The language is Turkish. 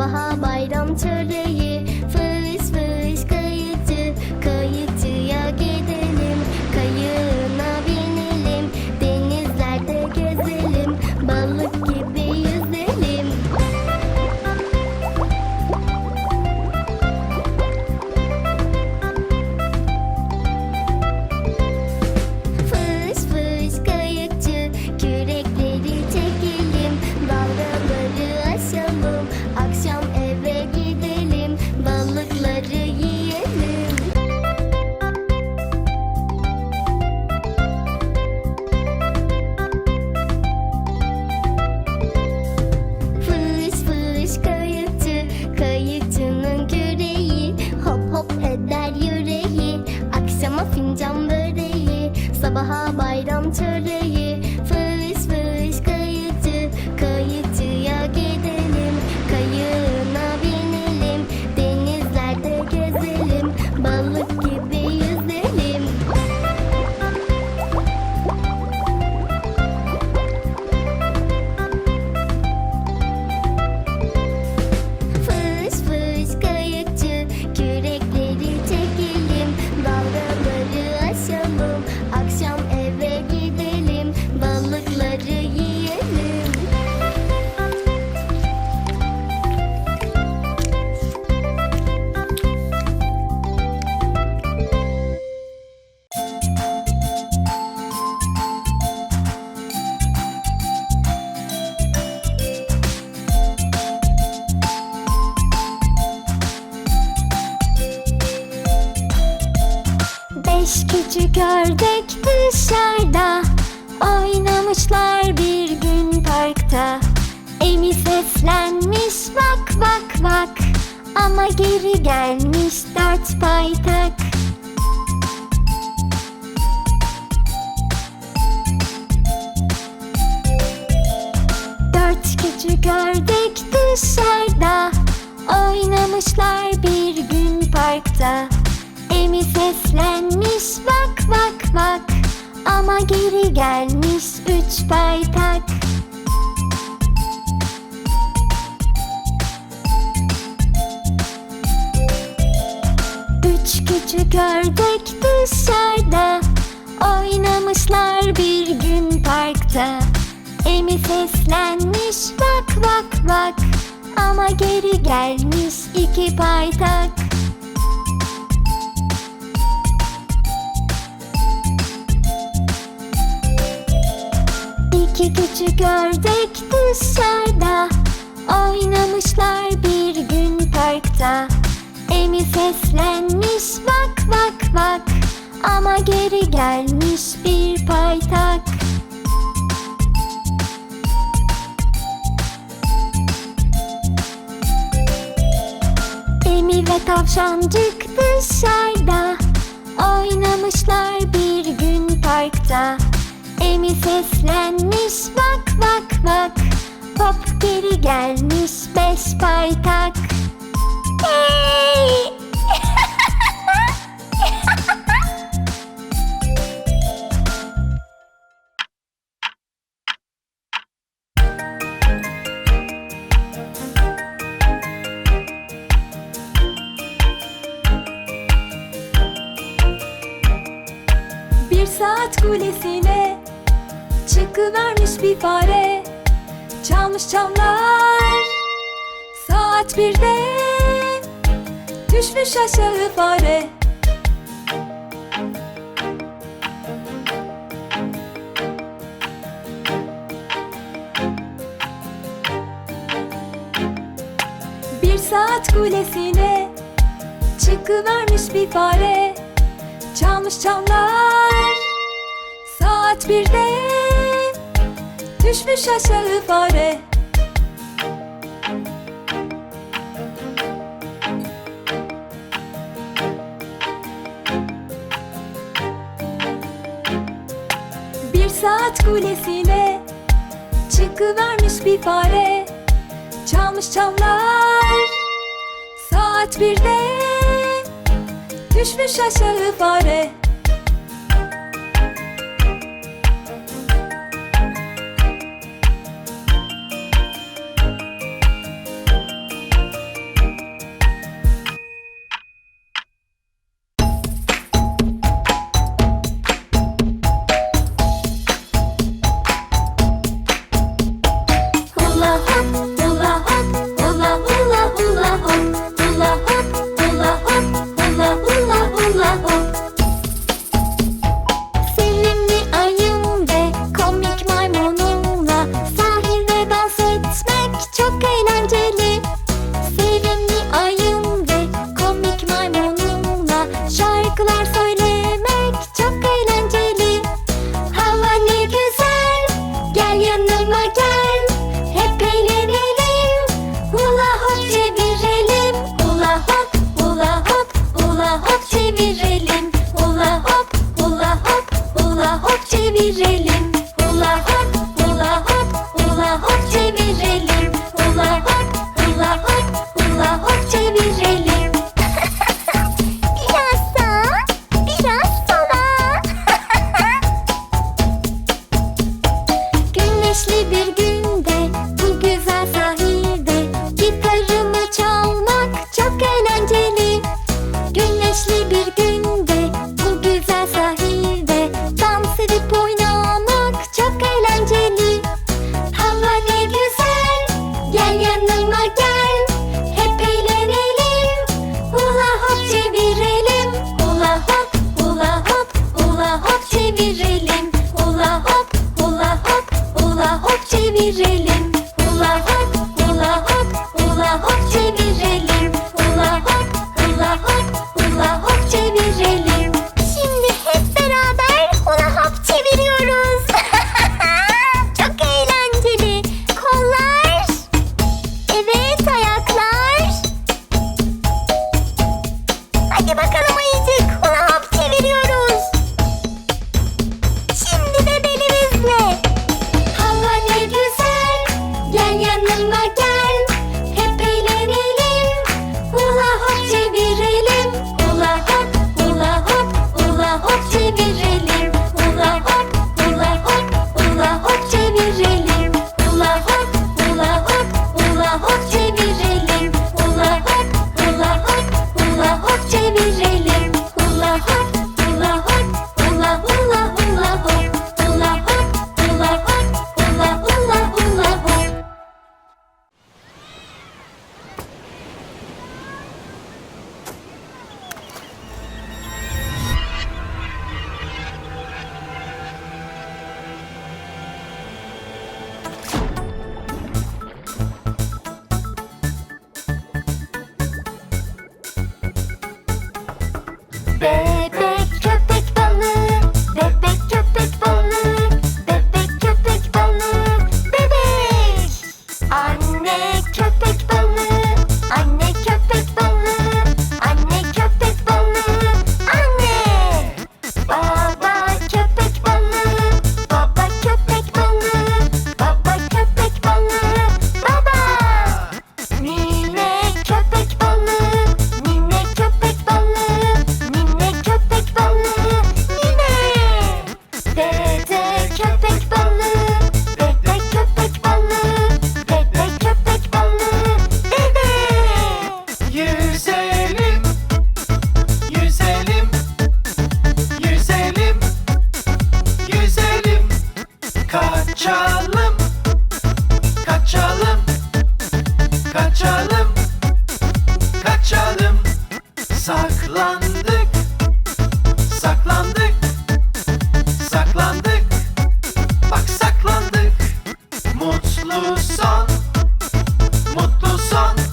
Sabaha bayram çöreği Beş küçük ördek dışarıda Oynamışlar bir gün parkta. Emi seslenmiş bak bak bak Ama geri gelmiş dört paytak. Dört küçük ördek dışarıda Oynamışlar bir gün parkta Emi seslenmiş bak bak bak. Ama geri gelmiş üç paytak. Üç küçük ördek dışarıda. Oynamışlar bir gün parkta. Emi seslenmiş bak bak bak. Ama geri gelmiş iki paytak küçük ördek dışarıda Oynamışlar bir gün parkta. Emi seslenmiş bak bak bak Ama geri gelmiş bir paytak. Emi ve tavşancık dışarıda Oynamışlar bir gün parkta. Emi seslenmiş bak bak Hop geri gelmiş beş paytak Hey! Bir saat kulesine çıkıvermiş bir fare Çalmış çamlar. Saat birde Düşmüş aşağı fare. Bir saat kulesine çıkıvermiş bir fare. Çalmış çamlar. Saat birde Düşmüş aşağı fare. Bir saat kulesine Çıkıvermiş bir fare. Çalmış çamlar Saat birde Düşmüş aşağı fare çevirelim. Hula hop hula hop hula hop çevirelim. Hula hop hula hop hula hop çevirelim. Hula hop hula hop hula hop çevirelim. Biraz sağa biraz sola Güneşli bir Всем пока, мальчик! Kaçalım. Kaçalım. Kaçalım. Kaçalım. Saklandık. Saklandık. Saklandık. Bak saklandık. Mutlu son. Mutlu son.